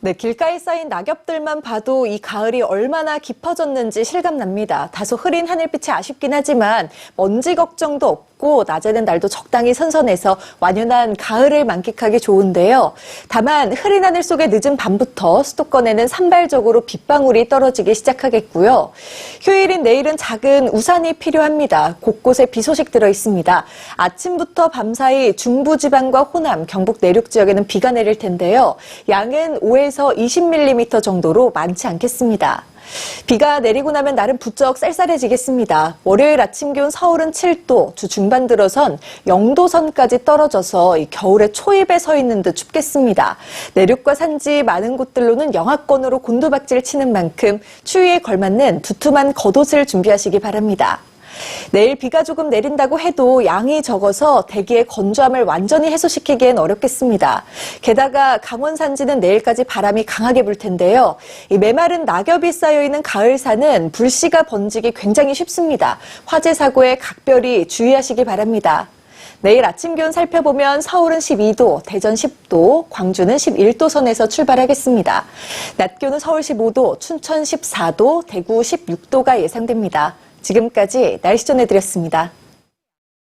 네, 길가에 쌓인 낙엽들만 봐도 이 가을이 얼마나 깊어졌는지 실감납니다. 다소 흐린 하늘빛이 아쉽긴 하지만 먼지 걱정도 없고 낮에는 날도 적당히 선선해서 완연한 가을을 만끽하기 좋은데요. 다만 흐린 하늘 속에 늦은 밤부터 수도권에는 산발적으로 빗방울이 떨어지기 시작하겠고요. 휴일인 내일은 작은 우산이 필요합니다. 곳곳에 비 소식 들어 있습니다. 아침부터 밤사이 중부지방과 호남, 경북 내륙 지역에는 비가 내릴 텐데요. 양은 5에서 20mm 정도로 많지 않겠습니다. 비가 내리고 나면 날은 부쩍 쌀쌀해지겠습니다. 월요일 아침 기온 서울은 7도, 주 중반 들어선 0도 선까지 떨어져서 이 겨울의 초입에 서 있는 듯 춥겠습니다. 내륙과 산지 많은 곳들로는 영하권으로 곤두박질 치는 만큼 추위에 걸맞는 두툼한 겉옷을 준비하시기 바랍니다. 내일 비가 조금 내린다고 해도 양이 적어서 대기의 건조함을 완전히 해소시키기엔 어렵겠습니다. 게다가 강원 산지는 내일까지 바람이 강하게 불 텐데요. 이 메마른 낙엽이 쌓여 있는 가을산은 불씨가 번지기 굉장히 쉽습니다. 화재 사고에 각별히 주의하시기 바랍니다. 내일 아침 기온 살펴보면 서울은 12도, 대전 10도, 광주는 11도 선에서 출발하겠습니다. 낮 기온은 서울 15도, 춘천 14도, 대구 16도가 예상됩니다. 지금까지 날씨 전해드렸습니다.